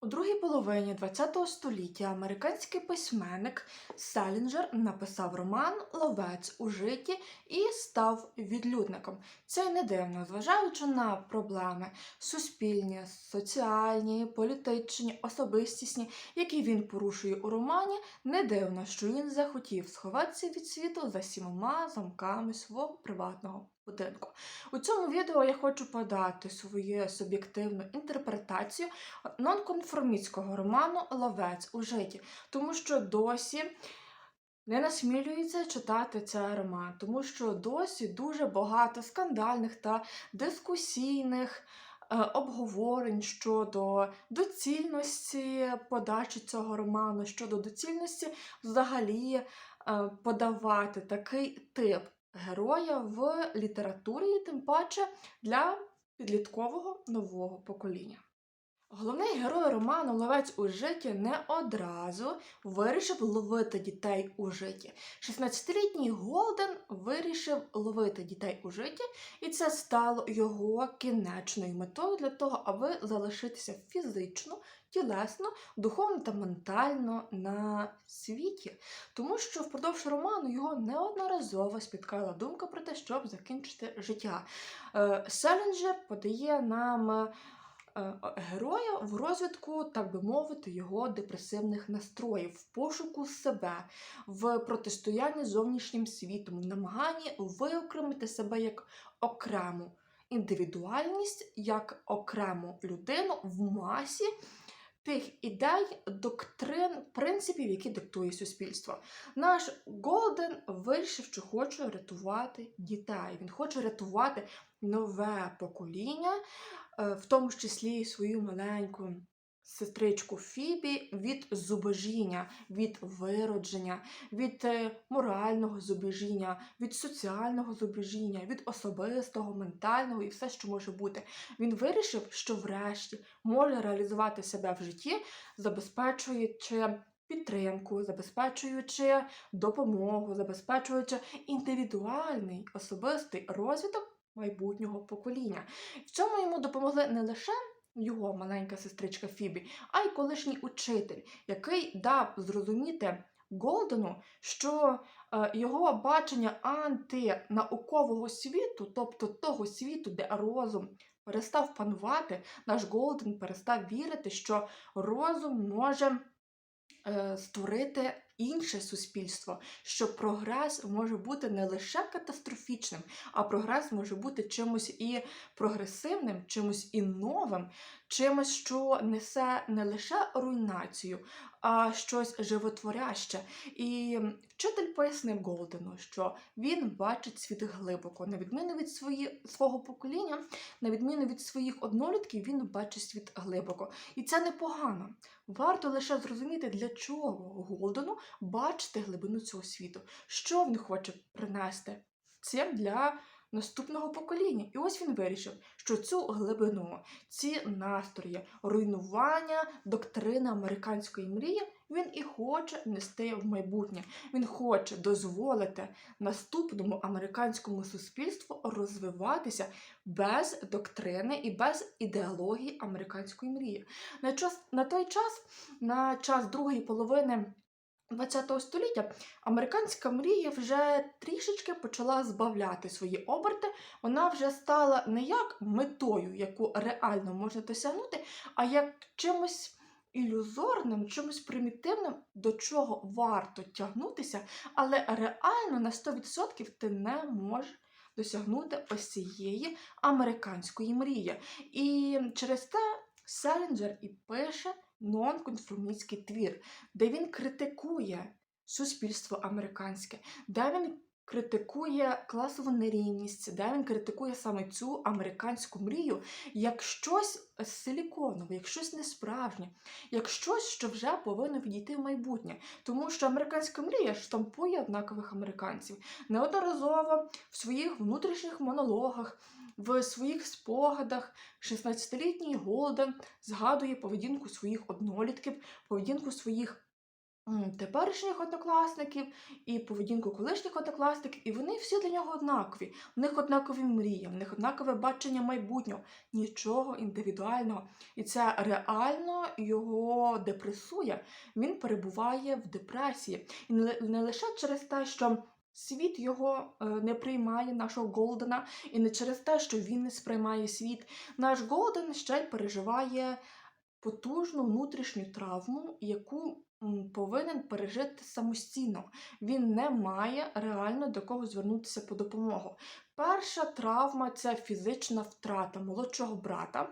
У другій половині ХХ століття американський письменник Селінджер написав роман Ловець у житті і став відлюдником. Це не дивно, зважаючи на проблеми суспільні, соціальні, політичні, особистісні, які він порушує у романі, не дивно, що він захотів сховатися від світу за сімома замками свого приватного будинку. У цьому відео я хочу подати свою суб'єктивну інтерпретацію нонконформістського роману Ловець у житті, тому що досі не насмілюється читати цей роман, тому що досі дуже багато скандальних та дискусійних. е, Обговорень щодо доцільності подачі цього роману, щодо доцільності взагалі е, подавати такий тип героя в літературі, тим паче для підліткового нового покоління. Головний герой роману Ловець у житті не одразу вирішив ловити дітей у житті. 16-літній Голден вирішив ловити дітей у житті, і це стало його кінечною метою для того, аби залишитися фізично, тілесно, духовно та ментально на світі. Тому що впродовж роману його неодноразово спіткала думка про те, щоб закінчити життя. Е, Селінджер подає нам. е, Героя в розвитку, так би мовити, його депресивних настроїв, в пошуку себе, в протистоянні зовнішнім світом, в намаганні виокремити себе як окрему індивідуальність, як окрему людину в масі тих ідей, доктрин, принципів, які диктує суспільство. Наш Голден вирішив, що хоче рятувати дітей. Він хоче рятувати нове покоління, е, в тому числі свою маленьку сестричку Фібі від зубожіння, від виродження, від е, морального зубожіння, від соціального зубожіння, від особистого, ментального і все, що може бути. Він вирішив, що врешті може реалізувати себе в житті, забезпечуючи. Підтримку, забезпечуючи допомогу, забезпечуючи індивідуальний особистий розвиток майбутнього покоління. В цьому йому допомогли не лише його маленька сестричка Фібі, а й колишній учитель, який дав зрозуміти Голдену, що е, його бачення антинаукового світу, тобто того світу, де розум перестав панувати, наш Голден перестав вірити, що розум може е, створити інше суспільство, що прогрес може бути не лише катастрофічним, а прогрес може бути чимось і прогресивним, чимось і новим, чимось, що несе не лише руйнацію, а щось животворяще. І вчитель пояснив Голдену, що він бачить світ глибоко, на відміну від свої, свого покоління, на відміну від своїх однолітків, він бачить світ глибоко. І це непогано. Варто лише зрозуміти, для чого Голдену бачити глибину цього світу, що він хоче принести цим для наступного покоління. І ось він вирішив, що цю глибину, ці настрої, руйнування, доктрина американської мрії. Він і хоче нести в майбутнє. Він хоче дозволити наступному американському суспільству розвиватися без доктрини і без ідеології американської мрії. На час на той час, на час другої половини. ХХ століття американська мрія вже трішечки почала збавляти свої оберти. Вона вже стала не як метою, яку реально можна досягнути, а як чимось ілюзорним, чимось примітивним, до чого варто тягнутися, але реально на 100% ти не можеш досягнути ось цієї американської мрії. І через те Селінджер і пише нонконформістський твір, де він критикує суспільство американське, де він критикує класову нерівність, де він критикує саме цю американську мрію як щось силіконове, як щось несправжнє, як щось, що вже повинно відійти в майбутнє. Тому що американська мрія штампує однакових американців. Неодноразово в своїх внутрішніх монологах. В своїх спогадах 16-літній Голден згадує поведінку своїх однолітків, поведінку своїх теперішніх однокласників, і поведінку колишніх однокласників, і вони всі для нього однакові. В них однакові мрії, в них однакове бачення майбутнього, нічого індивідуального. І це реально його депресує. Він перебуває в депресії. І не, лише через те, що світ його е, не приймає, нашого Голдена, і не через те, що він не сприймає світ. Наш Голден ще й переживає потужну внутрішню травму, яку повинен пережити самостійно. Він не має реально до кого звернутися по допомогу. Перша травма це фізична втрата молодшого брата.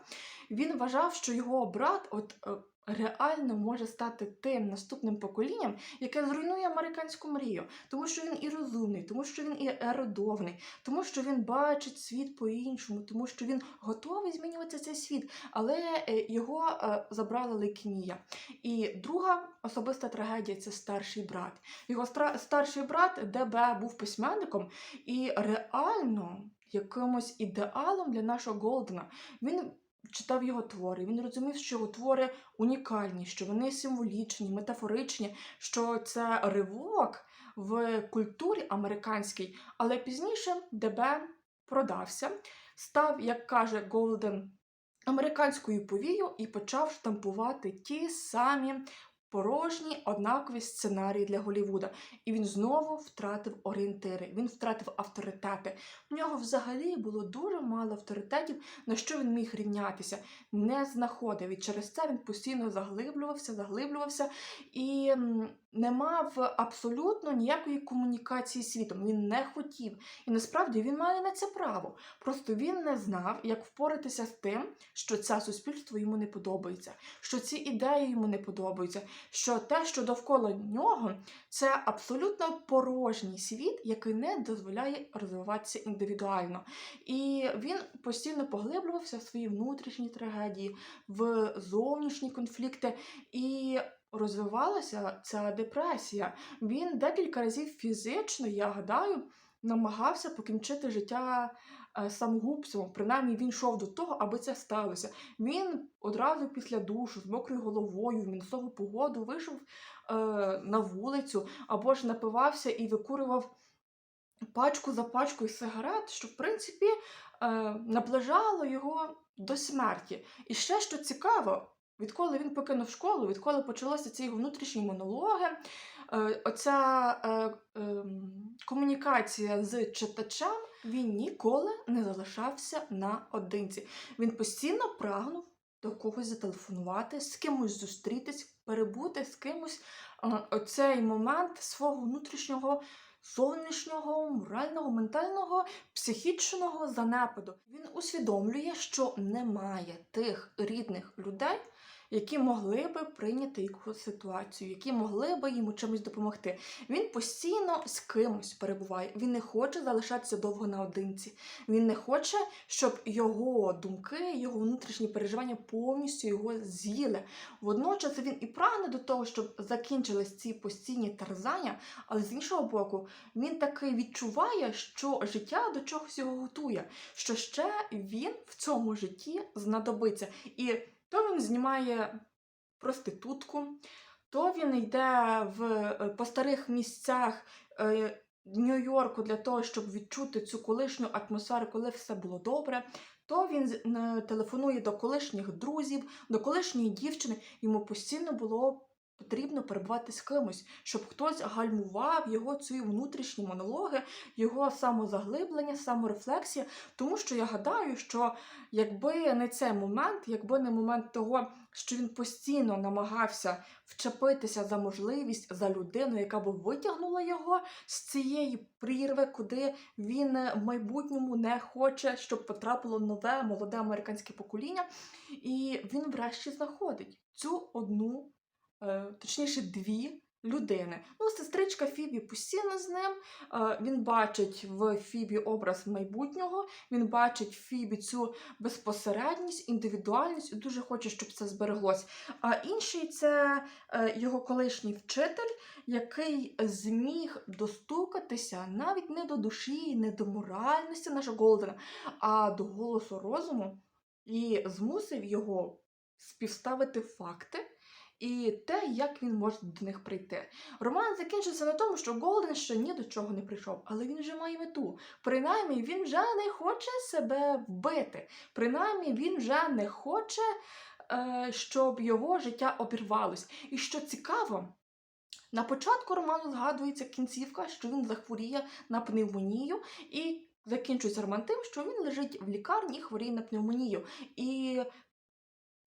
Він вважав, що його брат от, е, реально може стати тим наступним поколінням, яке зруйнує американську мрію, тому що він і розумний, тому що він і ерудований, тому що він бачить світ по-іншому, тому що він готовий змінювати цей світ, але е, його е, забрала лейкемія. І друга особиста трагедія це старший брат. Його старший брат ДБ був письменником і реально якимось ідеалом для нашого Голдена. Він читав його твори, він розумів, що його твори унікальні, що вони символічні, метафоричні, що це ривок в культурі американській, але пізніше ДБ продався, став, як каже Голден, американською повією і почав штампувати ті самі порожні однакові сценарії для Голівуда. І він знову втратив орієнтири, він втратив авторитети. У нього взагалі було дуже мало авторитетів, на що він міг рівнятися, не знаходив. І через це він постійно заглиблювався, заглиблювався і не мав абсолютно ніякої комунікації з світом. Він не хотів. І насправді він має на це право. Просто він не знав, як впоратися з тим, що це суспільство йому не подобається, що ці ідеї йому не подобаються, що те, що довкола нього, це абсолютно порожній світ, який не дозволяє розвиватися індивідуально. І він постійно поглиблювався в свої внутрішні трагедії, в зовнішні конфлікти. І розвивалася ця депресія. Він декілька разів фізично, я гадаю, намагався покінчити життя е, самогубством. Принаймні він йшов до того, аби це сталося. Він одразу після душу з мокрою головою в мінусову погоду вийшов е, на вулицю або ж напивався і викурював пачку за пачкою сигарет, що в принципі е, наближало його до смерті. І ще що цікаво, відколи він покинув школу, відколи почалися ці його внутрішні монологи, е, оця е, ем, комунікація з читачем, він ніколи не залишався наодинці. Він постійно прагнув до когось зателефонувати, з кимось зустрітись, перебути з кимось е, оцей момент свого внутрішнього. Зовнішнього, морального, ментального, психічного занепаду. Він усвідомлює, що немає тих рідних людей, які могли би прийняти його ситуацію, які могли би йому чимось допомогти. Він постійно з кимось перебуває. Він не хоче залишатися довго наодинці. Він не хоче, щоб його думки, його внутрішні переживання повністю його з'їли. Водночас він і прагне до того, щоб закінчились ці постійні терзання, але з іншого боку, він таки відчуває, що життя до чогось його готує, що ще він в цьому житті знадобиться. І то він знімає проститутку, то він йде в, е, по старих місцях е, Нью-Йорку для того, щоб відчути цю колишню атмосферу, коли все було добре. То він телефонує до колишніх друзів, до колишньої дівчини. Йому постійно було потрібно перебувати з кимось, щоб хтось гальмував його ці внутрішні монологи, його самозаглиблення, саморефлексія. Тому що я гадаю, що якби не цей момент, якби не момент того, що він постійно намагався вчепитися за можливість за людину, яка б витягнула його з цієї прірви, куди він в майбутньому не хоче, щоб потрапило нове молоде американське покоління, і він врешті знаходить цю одну, точніше, дві. Людини. Ну, сестричка Фібі постійно з ним. Е, Він бачить в Фібі образ майбутнього, він бачить в Фібі цю безпосередність, індивідуальність і дуже хоче, щоб це збереглось. А інший це е, його колишній вчитель, який зміг достукатися навіть не до душі, не до моральності нашого Голдена, а до голосу розуму, і змусив його співставити факти і те, як він може до них прийти. Роман закінчився на тому, що Голден ще ні до чого не прийшов, але він вже має мету. Принаймні, він вже не хоче себе вбити. Принаймні, він вже не хоче, е, щоб його життя обірвалось. І що цікаво, на початку роману згадується кінцівка, що він захворіє на пневмонію, і закінчується роман тим, що він лежить в лікарні і хворіє на пневмонію. І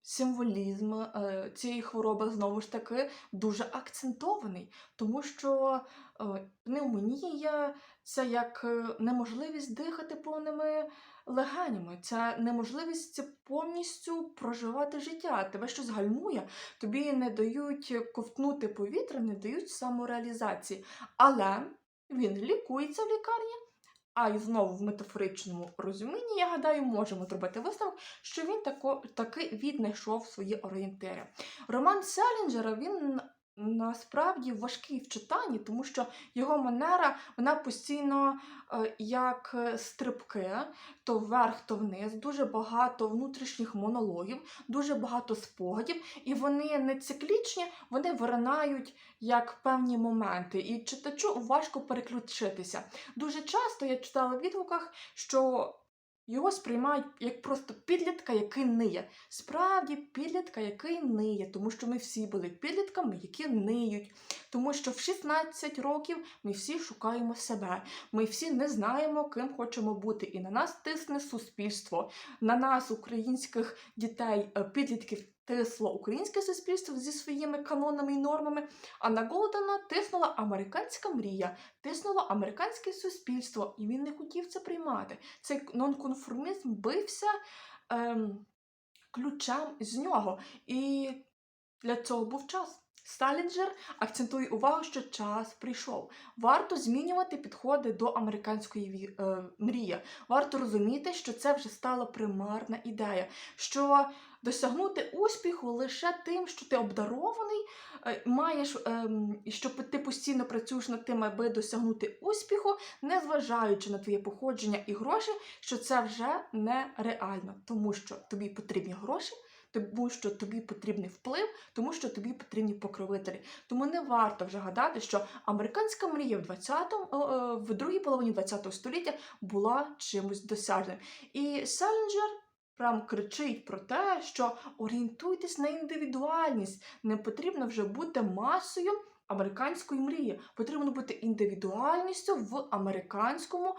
символізм е, цієї хвороби знову ж таки дуже акцентований, тому що е, пневмонія це як е, неможливість дихати повними легенями, це неможливість повністю проживати життя. Тебе щось гальмує, тобі не дають ковтнути повітря, не дають самореалізації. Але він лікується в лікарні. А й знову в метафоричному розумінні, я гадаю, можемо зробити висновок, що він тако, таки віднайшов свої орієнтири. Роман Селінджера він насправді важкий в читанні, тому що його манера вона постійно е, як е, стрибки, то вверх, то вниз, дуже багато внутрішніх монологів, дуже багато спогадів, і вони не циклічні, вони виринають як певні моменти. І читачу важко переключитися. Дуже часто я читала в відгуках, що його сприймають як просто підлітка, який ниє. Справді, підлітка, який ниє, тому що ми всі були підлітками, які ниють. Тому що в 16 років ми всі шукаємо себе. Ми всі не знаємо, ким хочемо бути. І на нас тисне суспільство. На нас, українських дітей, е, підлітків, тисло українське суспільство зі своїми канонами і нормами. А на Голдена тиснула американська мрія, тиснуло американське суспільство, і він не хотів це приймати. Цей нонконформізм бився ем, ключем з нього. І для цього був час. Сталінджер акцентує увагу, що час прийшов. Варто змінювати підходи до американської е, мрії. Варто розуміти, що це вже стала примарна ідея, що досягнути успіху лише тим, що ти обдарований, е, маєш, ем, що ти постійно працюєш над тим, аби досягнути успіху, незважаючи на твоє походження і гроші, що це вже нереально, тому що тобі потрібні гроші. Тому що тобі потрібний вплив, тому що тобі потрібні покровителі. Тому не варто вже гадати, що американська мрія в 20-му, е, в другій половині 20 століття була чимось досяжним. І Селінджер прям кричить про те, що орієнтуйтесь на індивідуальність, не потрібно вже бути масою американської мрії. Потрібно бути індивідуальністю в американському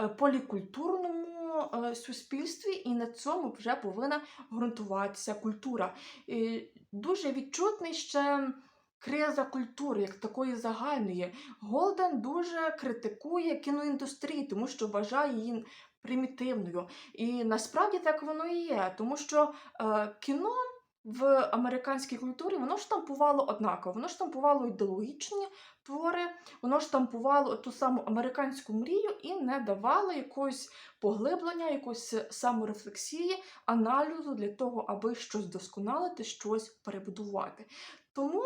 е, полікультурному е, суспільстві, і на цьому вже повинна ґрунтуватися культура. І дуже відчутний ще. Криза культури, як такої загальної. Голден дуже критикує кіноіндустрію, тому що вважає її примітивною. І насправді так воно і є, тому що е, кіно в американській культурі воно штампувало однаково, воно штампувало ідеологічні твори, воно штампувало ту саму американську мрію і не давало якогось поглиблення, якоїсь саморефлексії, аналізу для того, аби щось досконалити, щось перебудувати. Тому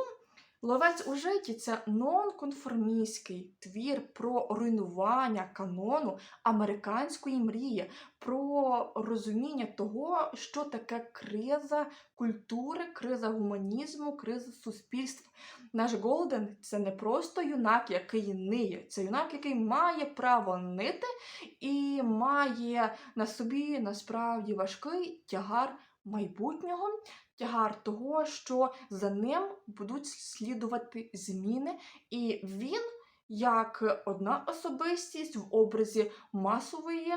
Ловець у житті це нонконформістський твір про руйнування канону американської мрії, про розуміння того, що таке криза культури, криза гуманізму, криза суспільства. Наш Голден це не просто юнак, який ниє, це юнак, який має право нити і має на собі насправді важкий тягар майбутнього тягар того, що за ним будуть слідувати зміни, і він, як одна особистість в образі масової.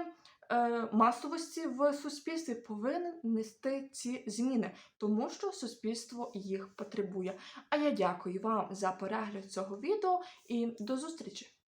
е, Масовості в суспільстві повинен нести ці зміни, тому що суспільство їх потребує. А я дякую вам за перегляд цього відео і до зустрічі!